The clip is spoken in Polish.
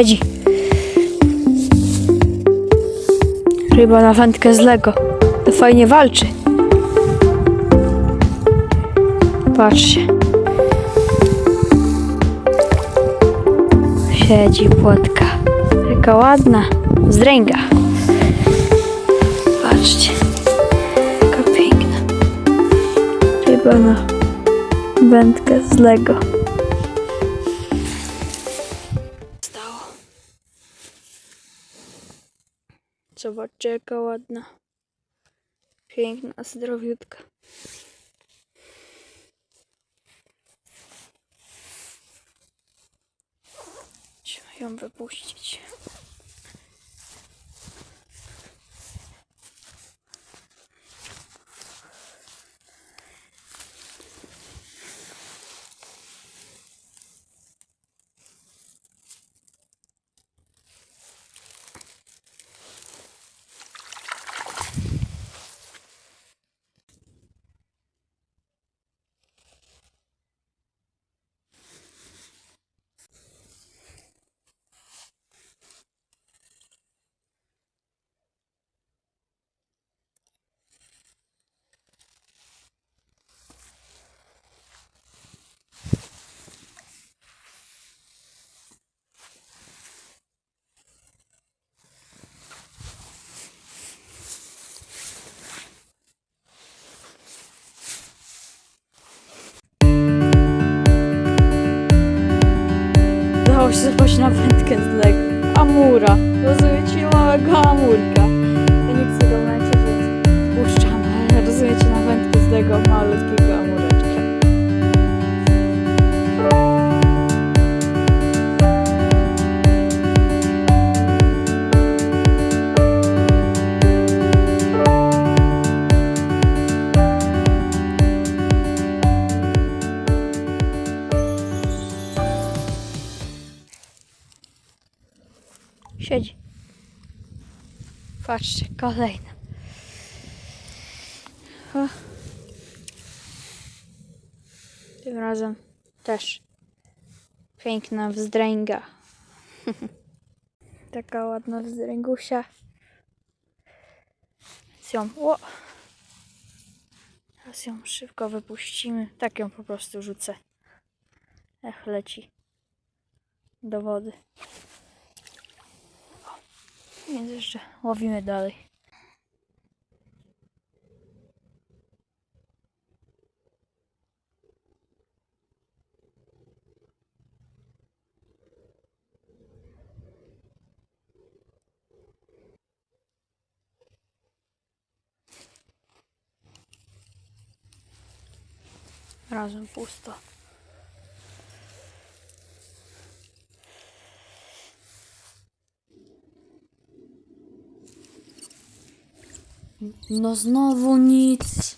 Siedzi. Ryba na wędkę z Lego. To fajnie walczy. Patrzcie. Siedzi płotka. Taka ładna. Zdręga. Patrzcie. Jaka piękna. Ryba na wędkę z Lego. Zobaczcie jaka ładna. Piękna, zdrowiutka. Musimy ją wypuścić. Zapaść na wędkę z Lego. Amura. Rozumiecie? Małego amurka. Ja nie chcę go męczyć, więc puszczam. Rozumiecie, na wędkę z Lego malutkiego amureczka. Siedzi. Patrzcie, kolejna. O. Tym razem też piękna wzdręga. Taka ładna wzdręgusia. Ją, o. Teraz ją szybko wypuścimy. Tak ją po prostu rzucę. Ech, leci do wody. Więc jeszcze łowimy dalej. Razem pusto. No znowu nic.